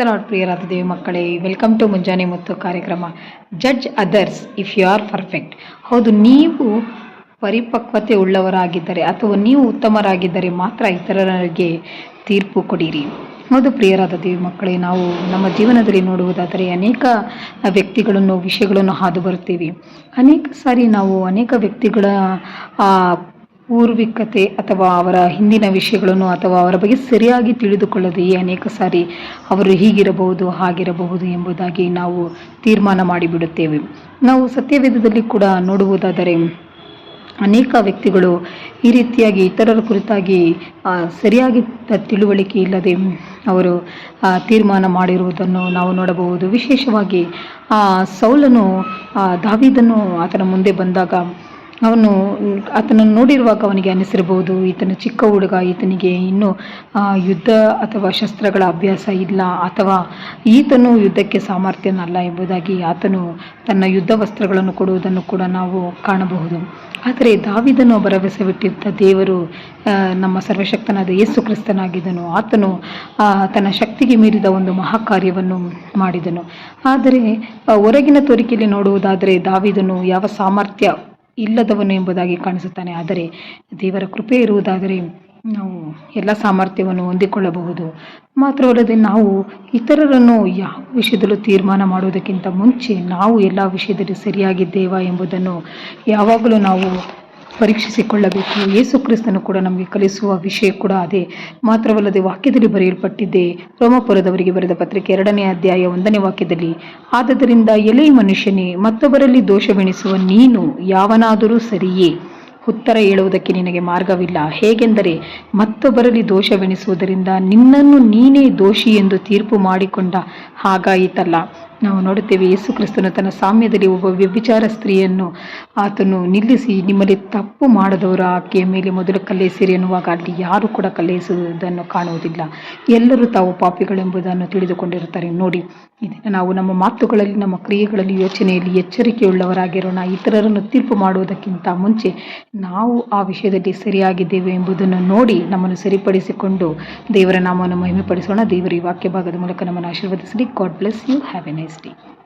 Lord ಪ್ರಿಯರಾದ ದೇವಿ ಮಕ್ಕಳೇ welcome to ಮುಂಜಾನೆ ಮತ್ತು ಕಾರ್ಯಕ್ರಮ. Judge others if you are perfect ಹೌದು, ನೀವು ಪರಿಪಕ್ವತೆ ಉಳ್ಳವರಾಗಿದ್ದರೆ ಅಥವಾ ನೀವು ಉತ್ತಮರಾಗಿದ್ದರೆ ಮಾತ್ರ ಇತರರಿಗೆ ತೀರ್ಪು ಕೊಡಿರಿ. ಹೌದು, ಪ್ರಿಯರಾದ ದೇವಿ ಮಕ್ಕಳೇ ನಾವು ನಮ್ಮ ಜೀವನದಲ್ಲಿ ನೋಡುವುದಾದರೆ ಅನೇಕ ವ್ಯಕ್ತಿಗಳನ್ನು, ವಿಷಯಗಳನ್ನು ಹಾದು ಬರುತ್ತೇವೆ. ಅನೇಕ ಸಾರಿ ನಾವು ಅನೇಕ ವ್ಯಕ್ತಿಗಳ ಪೂರ್ವಿಕತೆ ಅಥವಾ ಅವರ ಹಿಂದಿನ ವಿಷಯಗಳನ್ನು ಅಥವಾ ಅವರ ಬಗ್ಗೆ ಸರಿಯಾಗಿ ತಿಳಿದುಕೊಳ್ಳದೆಯೇ ಅನೇಕ ಸಾರಿ ಅವರು ಹೀಗಿರಬಹುದು ಹಾಗಿರಬಹುದು ಎಂಬುದಾಗಿ ನಾವು ತೀರ್ಮಾನ ಮಾಡಿಬಿಡುತ್ತೇವೆ. ನಾವು ಸತ್ಯವೇದದಲ್ಲಿ ಕೂಡ ನೋಡುವುದಾದರೆ ಅನೇಕ ವ್ಯಕ್ತಿಗಳು ಈ ರೀತಿಯಾಗಿ ಇತರರ ಕುರಿತಾಗಿ ಸರಿಯಾಗಿ ತಿಳುವಳಿಕೆ ಇಲ್ಲದೆ ಅವರು ತೀರ್ಮಾನ ಮಾಡಿರುವುದನ್ನು ನಾವು ನೋಡಬಹುದು. ವಿಶೇಷವಾಗಿ ಆ, ಸೌಲನು ದಾವೀದನು ಆತನ ಮುಂದೆ ಬಂದಾಗ ಅವನು ಆತನನ್ನು ನೋಡಿರುವಾಗ ಅವನಿಗೆ ಅನಿಸಿರಬಹುದು, ಈತನ ಚಿಕ್ಕ ಹುಡುಗ ಈತನಿಗೆ ಇನ್ನೂ ಯುದ್ಧ ಅಥವಾ ಶಸ್ತ್ರಗಳ ಅಭ್ಯಾಸ ಇಲ್ಲ ಅಥವಾ ಈತನು ಯುದ್ಧಕ್ಕೆ ಸಾಮರ್ಥ್ಯನಲ್ಲ ಎಂಬುದಾಗಿ ಆತನು ತನ್ನ ಯುದ್ಧ ವಸ್ತ್ರಗಳನ್ನು ಕೊಡುವುದನ್ನು ಕೂಡ ನಾವು ಕಾಣಬಹುದು. ಆದರೆ ದಾವಿದನು ಭರವಸೆ ಬಿಟ್ಟಿದ್ದ ದೇವರು ನಮ್ಮ ಸರ್ವಶಕ್ತನಾದ ಯೇಸು ಕ್ರಿಸ್ತನಾಗಿದ್ದನು. ಆತನು ತನ್ನ ಶಕ್ತಿಗೆ ಮೀರಿದ ಒಂದು ಮಹಾಕಾರ್ಯವನ್ನು ಮಾಡಿದನು. ಆದರೆ ಹೊರಗಿನ ತೋರಿಕೆಯಲ್ಲಿ ನೋಡುವುದಾದರೆ ದಾವಿದನು ಯಾವ ಸಾಮರ್ಥ್ಯ ಇಲ್ಲದವನು ಎಂಬುದಾಗಿ ಕಾಣಿಸುತ್ತಾನೆ. ಆದರೆ ದೇವರ ಕೃಪೆ ಇರುವುದಾದರೆ ನಾವು ಎಲ್ಲ ಸಾಮರ್ಥ್ಯವನ್ನು ಹೊಂದಿಕೊಳ್ಳಬಹುದು. ಮಾತ್ರವಲ್ಲದೆ ನಾವು ಇತರರನ್ನು ಯಾವ ವಿಷಯದಲ್ಲೂ ತೀರ್ಮಾನ ಮಾಡುವುದಕ್ಕಿಂತ ಮುಂಚೆ ನಾವು ಎಲ್ಲ ವಿಷಯದಲ್ಲಿ ಸರಿಯಾಗಿದ್ದೇವಾ ಎಂಬುದನ್ನು ಯಾವಾಗಲೂ ನಾವು ಪರೀಕ್ಷಿಸಿಕೊಳ್ಳಬೇಕು. ಯೇಸು ಕ್ರಿಸ್ತನು ಕೂಡ ನಮಗೆ ಕಲಿಸುವ ವಿಷಯ ಕೂಡ ಅದೇ. ಮಾತ್ರವಲ್ಲದೆ ವಾಕ್ಯದಲ್ಲಿ ಬರೆಯಲ್ಪಟ್ಟಿದ್ದೆ ರೋಮಪುರದವರಿಗೆ ಬರೆದ ಪತ್ರಿಕೆ ಎರಡನೇ ಅಧ್ಯಾಯ ಒಂದನೇ ವಾಕ್ಯದಲ್ಲಿ, ಆದ್ದರಿಂದ ಎಲೆ ಮನುಷ್ಯನೇ, ಮತ್ತೊಬ್ಬರಲ್ಲಿ ದೋಷವೆಣಿಸುವ ನೀನು ಯಾವನಾದರೂ ಸರಿಯೇ? ಉತ್ತರ ಹೇಳುವುದಕ್ಕೆ ನಿನಗೆ ಮಾರ್ಗವಿಲ್ಲ. ಹೇಗೆಂದರೆ, ಮತ್ತೊಬ್ಬರಲ್ಲಿ ದೋಷವೆಣಿಸುವುದರಿಂದ ನಿನ್ನನ್ನು ನೀನೇ ದೋಷಿ ಎಂದು ತೀರ್ಪು ಮಾಡಿಕೊಂಡ ಹಾಗಾಯಿತಲ್ಲ. ನಾವು ನೋಡುತ್ತೇವೆ ಯೇಸು ಕ್ರಿಸ್ತನು ತನ್ನ ಸಾಮ್ಯದಲ್ಲಿ ಒಬ್ಬ ವ್ಯಭಿಚಾರ ಸ್ತ್ರೀಯನ್ನು ಆತನು ನಿಲ್ಲಿಸಿ ನಿಮ್ಮಲ್ಲಿ ತಪ್ಪು ಮಾಡದವರು ಆಕೆಯ ಮೇಲೆ ಮೊದಲು ಕಲ್ಲೆಸಿರಿ ಎನ್ನುವಾಗ ಅಲ್ಲಿ ಯಾರು ಕೂಡ ಕಲ್ಲೆಸುವುದನ್ನು ಕಾಣುವುದಿಲ್ಲ. ಎಲ್ಲರೂ ತಾವು ಪಾಪಿಗಳೆಂಬುದನ್ನು ತಿಳಿದುಕೊಂಡಿರುತ್ತಾರೆ. ನೋಡಿ ಇದನ್ನು ನಾವು ನಮ್ಮ ಮಾತುಗಳಲ್ಲಿ, ನಮ್ಮ ಕ್ರಿಯೆಗಳಲ್ಲಿ, ಯೋಚನೆಯಲ್ಲಿ ಎಚ್ಚರಿಕೆಯುಳ್ಳವರಾಗಿರೋಣ. ಇತರರನ್ನು ತೀರ್ಪು ಮಾಡುವುದಕ್ಕಿಂತ ಮುಂಚೆ ನಾವು ಆ ವಿಷಯದಲ್ಲಿ ಸರಿಯಾಗಿದ್ದೇವೆ ಎಂಬುದನ್ನು ನೋಡಿ ನಮ್ಮನ್ನು ಸರಿಪಡಿಸಿಕೊಂಡು ದೇವರ ನಾಮವನ್ನು ಮಹಿಮೆಪಡಿಸೋಣ. ದೇವರ ಈ ವಾಕ್ಯ ಭಾಗದ ಮೂಲಕ ನಮ್ಮನ್ನು ಆಶೀರ್ವದಿಸಲಿ. God bless you have a nice Wednesday.